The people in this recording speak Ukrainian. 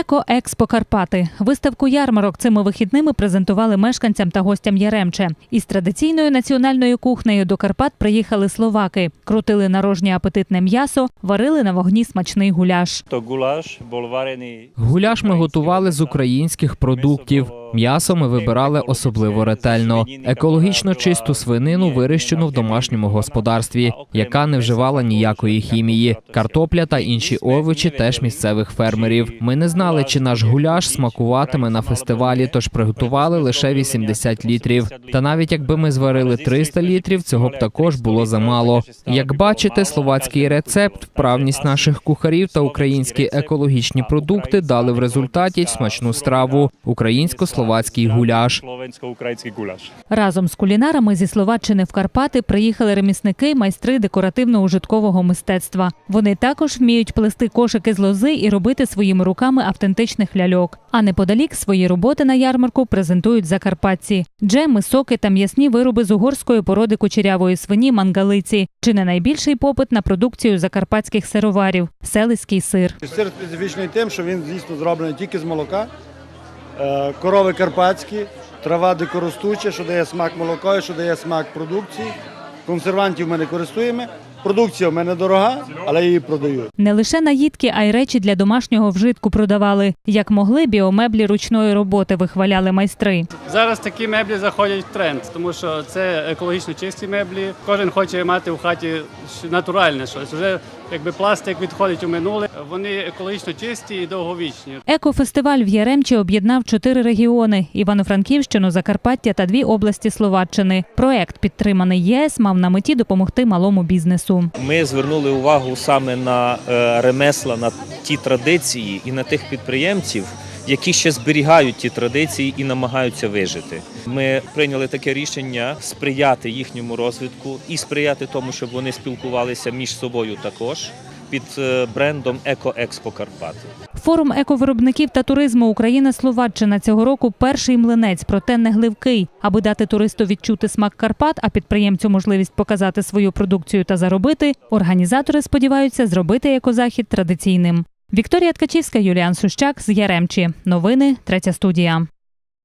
Еко-Експо Карпати. Виставку ярмарок цими вихідними презентували мешканцям та гостям Яремче. Із традиційною національною кухнею до Карпат приїхали словаки. Крутили нарожнє апетитне м'ясо, варили на вогні смачний гуляш. Гуляш ми готували з українських продуктів. М'ясо ми вибирали особливо ретельно. Екологічно чисту свинину вирощену в домашньому господарстві, яка не вживала ніякої хімії. Картопля та інші овочі теж місцевих фермерів. Ми не знали, чи наш гуляш смакуватиме на фестивалі, тож приготували лише 80 літрів. Та навіть якби ми зварили 300 літрів, цього б також було замало. Як бачите, словацький рецепт, вправність наших кухарів та українські екологічні продукти дали в результаті смачну страву українсько-словацький гуляш. Словенсько-український гуляш. Разом з кулінарами зі Словаччини в Карпати приїхали ремісники, майстри декоративно-ужиткового мистецтва. Вони також вміють плести кошики з лози і робити своїми руками автентичних ляльок. А неподалік свої роботи на ярмарку презентують закарпатці: джеми, соки та м'ясні вироби з угорської породи кучерявої свині мангалиці. Чи не найбільший попит на продукцію закарпатських сироварів селиський сир. Сир специфічний тим, що він дійсно зроблений тільки з молока, корови карпатські, трава дикоростуча, що дає смак молока, що дає смак продукції. Консервантів ми не користуємо. Продукція в мене дорога, але її продають. Не лише наїдки, а й речі для домашнього вжитку продавали. Як могли, біомеблі ручної роботи вихваляли майстри. Зараз такі меблі заходять в тренд, тому що це екологічно чисті меблі. Кожен хоче мати в хаті натуральне щось. Вже якби пластик відходить у минуле. Вони екологічно чисті і довговічні. Екофестиваль в Яремчі об'єднав чотири регіони: Івано-Франківщину, Закарпаття та дві області Словаччини. Проект, підтриманий ЄС, мав на меті допомогти малому бізнесу. Ми звернули увагу саме на е, ремесла, на ті традиції і на тих підприємців, які ще зберігають ті традиції і намагаються вижити. Ми прийняли таке рішення сприяти їхньому розвитку і сприяти тому, щоб вони спілкувалися між собою також під е, брендом Еко-Експо Карпати. Форум ековиробників та туризму Україна Словаччина цього року перший млинець, проте не гливкий. Аби дати туристу відчути смак Карпат, а підприємцю можливість показати свою продукцію та заробити. Організатори сподіваються зробити екозахід традиційним. Вікторія Ткачівська, Юліан Сущак з Яремчі. Новини третя студія.